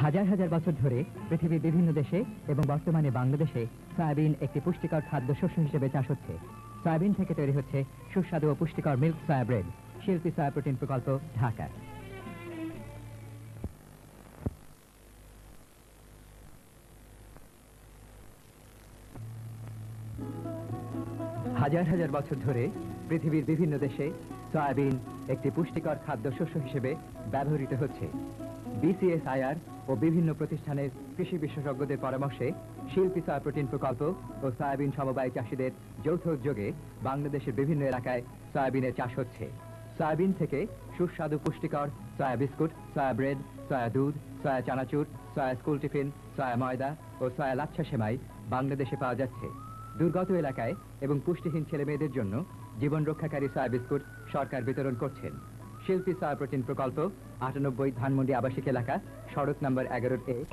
হাজার হাজার বছর ধরে পৃথিবীর বিভিন্ন দেশে এবং বর্তমানে বাংলাদেশে সয়াবিন একটি পুষ্টিকর খাদ্যশস্য হিসেবে চাষ হচ্ছে। সয়াবিন থেকে তৈরি হচ্ছে সুস্বাদু ও পুষ্টিকর মিল্ক সয়া ব্রেড শিল্পী সয়া প্রোটিন প্রকল্প, ঢাকা। হাজার হাজার বছর ধরে পৃথিবীর বিভিন্ন দেশে সয়াবিন একটি পুষ্টিকর খাদ্যশস্য হিসেবে ব্যবহৃত হচ্ছে। বিসিএসআইআর ও বিভিন্ন প্রতিষ্ঠানের কৃষি বিশেষজ্ঞদের পরামর্শে শিল্পী সয়া প্রোটিন প্রকল্প ও সয়াবিন সমবায় চাষীদের যৌথ উদ্যোগে বাংলাদেশের বিভিন্ন এলাকায় সয়াবিনের চাষ হচ্ছে। সয়াবিন থেকে সুস্বাদু পুষ্টিকর soya biscuit, soya bread, soya দুধ, সয়া চানাচুর, সয়া স্কুল টিফিন, সয়া ময়দা ও সয়া লাচ্ছা সেমাই বাংলাদেশে পাওয়া যাচ্ছে। দুর্গত এলাকায় এবং পুষ্টিহীন ছেলে মেয়েদের জন্য জীবন রক্ষাকারী সয়া বিস্কুট সরকার বিতরণ করছেন। শিল্পী সয়া প্রোটিন প্রকল্প, আটানব্বই ধানমন্ডি আবাসিক এলাকা, সড়ক নম্বর এগারোর এ।